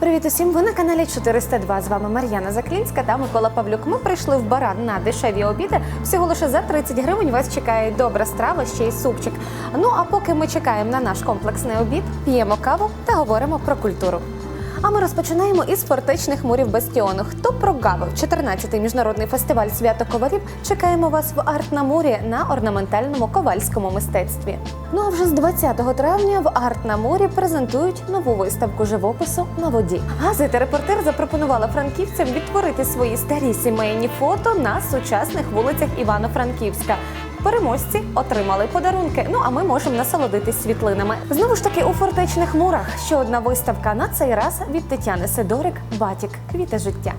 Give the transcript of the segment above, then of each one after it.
Привіт усім! Ви на каналі 402. З вами Мар'яна Заклінська та Микола Павлюк. Ми прийшли в баран на дешеві обіди. Всього лише за 30 гривень вас чекає добра страва, ще й супчик. Ну а поки ми чекаємо на наш комплексний обід, п'ємо каву та говоримо про культуру. А ми розпочинаємо із фортечних мурів Бастіону. Хто прогавив 14-й міжнародний фестиваль свято ковалів? Чекаємо вас в арт на мурі на орнаментальному ковальському мистецтві. Ну а вже з 20 травня в арт на мурі презентують нову виставку живопису на воді. Газета репортер запропонувала франківцям відтворити свої старі сімейні фото на сучасних вулицях Івано-Франківська. Переможці отримали подарунки. Ну а ми можемо насолодитись світлинами. Знову ж таки у фортечних мурах ще одна виставка на цей раз від Тетяни Сидорик Батік Квіти життя.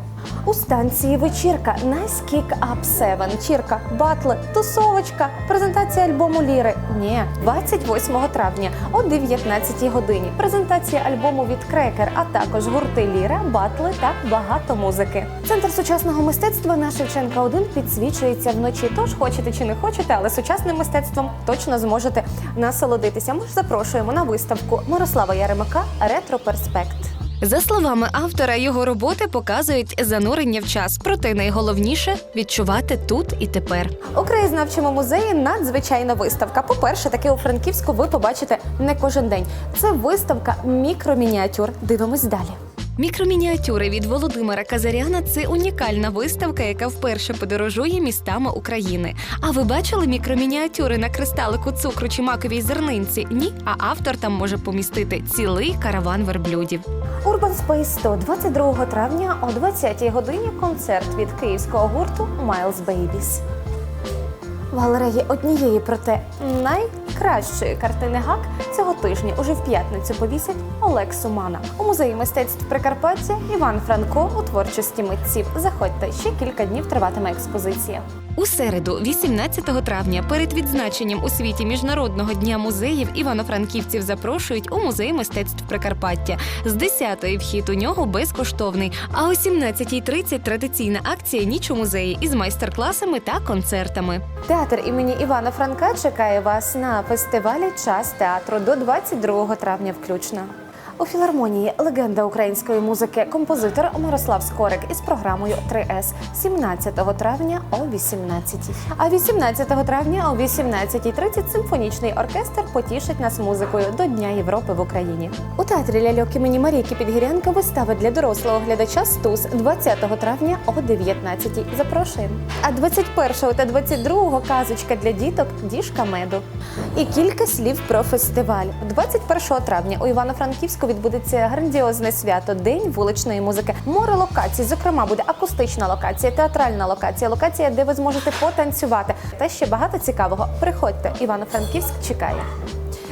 У станції вечірка Nice Kick Up 7. Чірка, батли, тусовочка, презентація альбому Ліри. Ні, 28 травня о 19 годині. Презентація альбому від Крекер, а також гурти Ліра, батли та багато музики. Центр сучасного мистецтва на Шевченка 1 підсвічується вночі. Тож хочете чи не хочете, але сучасним мистецтвом точно зможете насолодитися. Ми ж запрошуємо на виставку Мирослава Яремака Ретро Перспект. За словами автора, його роботи показують занурення в час. Проте найголовніше відчувати тут і тепер. У краєзнавчому музеї надзвичайна виставка. По-перше, таке у Франківську ви побачите не кожен день. Це виставка мікромініатюр. Дивимось далі. Мікромініатюри від Володимира Казаряна це унікальна виставка, яка вперше подорожує містами України. А ви бачили мікромініатюри на кристалику цукру чи маковій зернинці? Ні, а автор там може помістити цілий караван верблюдів. Urban Space 100 22 травня о 20 годині концерт від київського гурту Miles Babies. В галереї однієї, проте найкращої картини ГАК цього тижня уже в п'ятницю повісять Олег Сумана. У музеї мистецтв Прикарпаття Іван Франко у творчості митців. Заходьте ще кілька днів триватиме експозиція. У середу, 18 травня, перед відзначенням у світі міжнародного дня музеїв івано-франківців запрошують у музей мистецтв Прикарпаття. З 10-ї вхід у нього безкоштовний. А о 17.30 традиційна акція Ніч у музеї із майстер-класами та концертами. Театр імені Івана Франка чекає вас на фестивалі Час театру до 22 травня включно. У філармонії легенда української музики, композитор Мирослав Скорик із програмою 3С 17 травня о 18 А 18 травня о 18.30 симфонічний оркестр потішить нас музикою до Дня Європи в Україні. У театрі ляльок імені Марійки Підгірянка вистава для дорослого глядача Стус 20 травня о 19 Запрошуємо. А 21 та 22 казочка для діток Діжка меду. І кілька слів про фестиваль. 21 травня у Івано-Франківську відбудеться грандіозне свято День вуличної музики. Море локацій, зокрема, буде акустична локація, театральна локація, локація, де ви зможете потанцювати. Та ще багато цікавого. Приходьте, Івано-Франківськ чекає.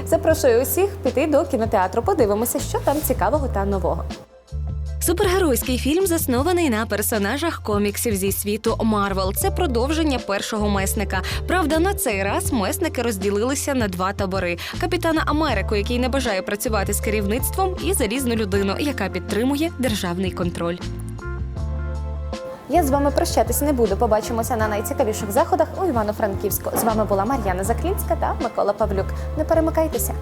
Запрошую усіх піти до кінотеатру. Подивимося, що там цікавого та нового. Супергеройський фільм заснований на персонажах коміксів зі світу Марвел. Це продовження першого месника. Правда, на цей раз месники розділилися на два табори: капітана Америку, який не бажає працювати з керівництвом, і залізну людину, яка підтримує державний контроль. Я з вами прощатись не буду. Побачимося на найцікавіших заходах у Івано-Франківську. З вами була Мар'яна Заклінська та Микола Павлюк. Не перемикайтеся.